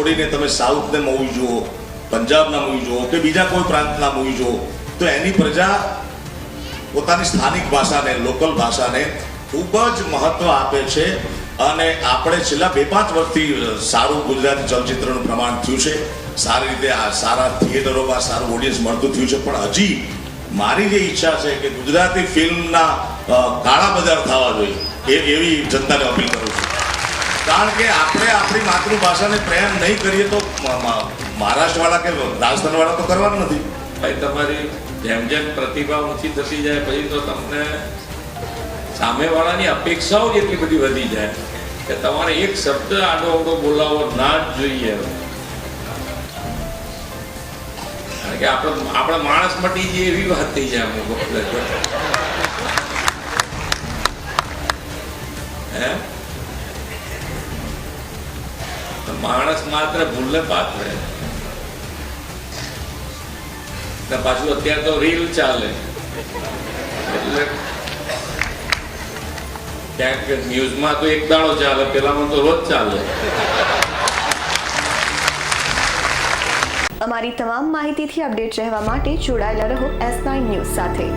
છોડીને તમે સાઉથને મૂવી જુઓ, પંજાબના મૂવી જુઓ કે બીજા કોઈ પ્રાંતના મૂવી જુઓ, તો એની પ્રજા પોતાની સ્થાનિક ભાષાને, લોકલ ભાષાને ખૂબ જ મહત્વ આપે છે. અને આપણે છેલ્લા બે પાંચ વર્ષથી સારું ગુજરાતી ચલચિત્રનું પ્રમાણ થયું છે. સારી રીતે સારા થિયેટરોમાં સારું ઓડિયન્સ મળતું થયું છે. પણ હજી મારી જે ઈચ્છા છે કે ગુજરાતી ફિલ્મના કાળા બજાર થવા જોઈએ, એ, એવી જનતાને અપીલ કરું છું. કારણ કે આપણે આપણી માતૃભાષાને પ્રેમ નહીં કરીએ તો મહારાષ્ટ્રવાળા કે રાજસ્થાનવાળા તો કરવાનું નથી. ભાઈ, તમારી જેમ જેમ પ્રતિભા ઊંચી થતી જાય, પછી તો તમને સામેવાળાની અપેક્ષાઓ જ એટલી બધી વધી જાય કે તમારે એક શબ્દ આડો અવડો બોલાવો ના જ જોઈએ. કારણ કે આપણે આપણા માણસ મટી જઈએ એવી વાત થઈ જાય અમુક. હે? માણસ માત્ર ભૂલને પાત્ર પાછું અત્યારે તો રીલ ચાલે. ક્યાંક ન્યૂઝમાં તો એક દાડો ચાલે, પેલામાં તો રોજ ચાલે. અમારી તમામ માહિતીથી અપડેટ રહેવા માટે જોડાયેલા રહો એસ નાઇન ન્યૂઝ સાથે.